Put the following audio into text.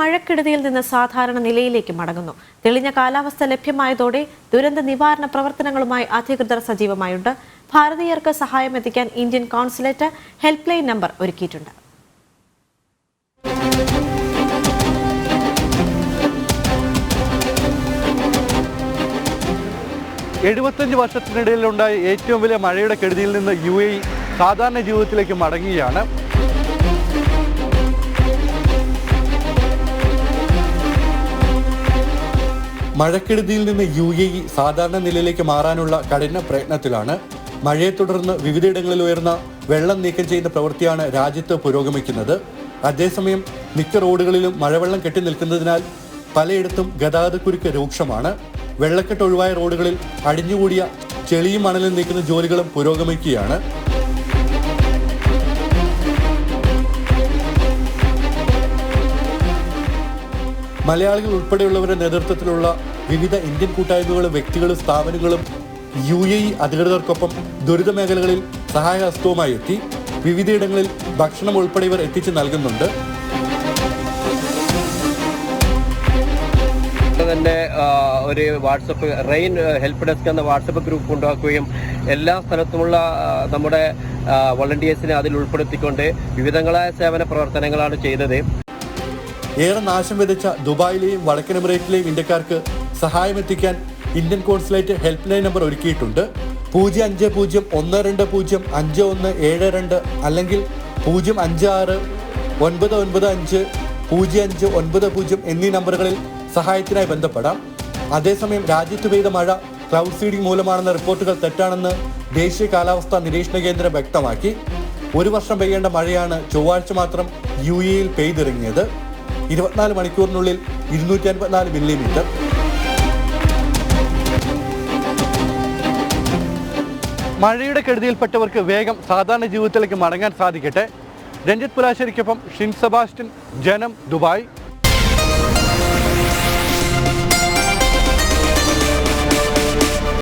മഴക്കെടുതിയിൽ നിന്ന് സാധാരണ നിലയിലേക്ക് മടങ്ങുന്നു. തെളിഞ്ഞ കാലാവസ്ഥ ലഭ്യമായതോടെ ദുരന്ത നിവാരണ പ്രവർത്തനങ്ങളുമായി അധികൃതർ സജീവമായുണ്ട്. ഭാരതീയർക്ക് സഹായം എത്തിക്കാൻ Indian consulate help line number ഒരുക്കിയിട്ടുണ്ട്. എഴുപത്തഞ്ച് വർഷത്തിനിടയിലുണ്ടായ ഏറ്റവും വലിയ മഴയുടെ കെടുതിയിൽ നിന്ന് യു എ സാധാരണ ജീവിതത്തിലേക്ക് മടങ്ങുകയാണ് മഴക്കെടുതിയിൽ നിന്ന് യു എ ഇ സാധാരണ നിലയിലേക്ക് മാറാനുള്ള കഠിന പ്രയത്നത്തിലാണ്. മഴയെ തുടർന്ന് വിവിധയിടങ്ങളിൽ ഉയർന്ന വെള്ളം നീക്കം ചെയ്യുന്ന പ്രവൃത്തിയാണ് രാജ്യത്ത് പുരോഗമിക്കുന്നത്. അതേസമയം മിക്ക റോഡുകളിലും മഴവെള്ളം കെട്ടി നിൽക്കുന്നതിനാൽ പലയിടത്തും ഗതാഗതക്കുരുക്ക് രൂക്ഷമാണ്. വെള്ളക്കെട്ട് ഒഴിവായ റോഡുകളിൽ അടിഞ്ഞുകൂടിയ ചെളിയും മണലും നീക്കുന്ന ജോലികളും പുരോഗമിക്കുകയാണ്. മലയാളികൾ ഉൾപ്പെടെയുള്ളവരുടെ നേതൃത്വത്തിലുള്ള വിവിധ ഇന്ത്യൻ കൂട്ടായ്മകളും വ്യക്തികളും സ്ഥാപനങ്ങളും യു എ ഇ അധികൃതർക്കൊപ്പം ദുരിത മേഖലകളിൽ സഹായഹസ്തവുമായി എത്തി. വിവിധയിടങ്ങളിൽ ഭക്ഷണം ഉൾപ്പെടെ ഇവർ എത്തിച്ചു നൽകുന്നുണ്ട്. തന്നെ ഒരു വാട്സപ്പ് റെയിൻ ഹെൽപ്പ് ഡെസ്ക് എന്ന വാട്സപ്പ് ഗ്രൂപ്പ് ഉണ്ടാക്കുകയും എല്ലാ സ്ഥലത്തുമുള്ള നമ്മുടെ വോളണ്ടിയേഴ്സിനെ അതിൽ ഉൾപ്പെടുത്തിക്കൊണ്ട് വിവിധങ്ങളായ സേവന പ്രവർത്തനങ്ങളാണ് ചെയ്തത്. ഏറെ നാശം വിതച്ച ദുബായിലെയും വടക്കൻ എമിറേറ്റിലെയും ഇന്ത്യക്കാർക്ക് സഹായമെത്തിക്കാൻ Indian consulate help line number ഒരുക്കിയിട്ടുണ്ട്. പൂജ്യം അഞ്ച് പൂജ്യം ഒന്ന് രണ്ട് പൂജ്യം അഞ്ച് ഒന്ന് ഏഴ് രണ്ട് അല്ലെങ്കിൽ പൂജ്യം അഞ്ച് ആറ് ഒൻപത് ഒൻപത് അഞ്ച് പൂജ്യം അഞ്ച് ഒൻപത് പൂജ്യം എന്നീ നമ്പറുകളിൽ സഹായത്തിനായി ബന്ധപ്പെടാം. അതേസമയം രാജ്യത്ത് പെയ്ത മഴ ക്ലൗഡ് സീഡിംഗ് മൂലമാണെന്ന റിപ്പോർട്ടുകൾ തെറ്റാണെന്ന് ദേശീയ കാലാവസ്ഥാ നിരീക്ഷണ കേന്ദ്രം വ്യക്തമാക്കി. ഒരു വർഷം പെയ്യേണ്ട മഴയാണ് ചൊവ്വാഴ്ച മാത്രം യു എയിൽ പെയ്തിറങ്ങിയത്. ഇരുപത്തിനാല് മണിക്കൂറിനുള്ളിൽ ഇരുന്നൂറ്റി അൻപത്തിനാല് മില്ലിമീറ്റർ. മഴയുടെ കെടുതിയിൽപ്പെട്ടവർക്ക് വേഗം സാധാരണ ജീവിതത്തിലേക്ക് മടങ്ങാൻ സാധിക്കട്ടെ. രഞ്ജിത് പുലാശ്ശേരിക്കൊപ്പം ഷിൻ സെബാസ്റ്റ്യൻ ജനം ദുബായ്.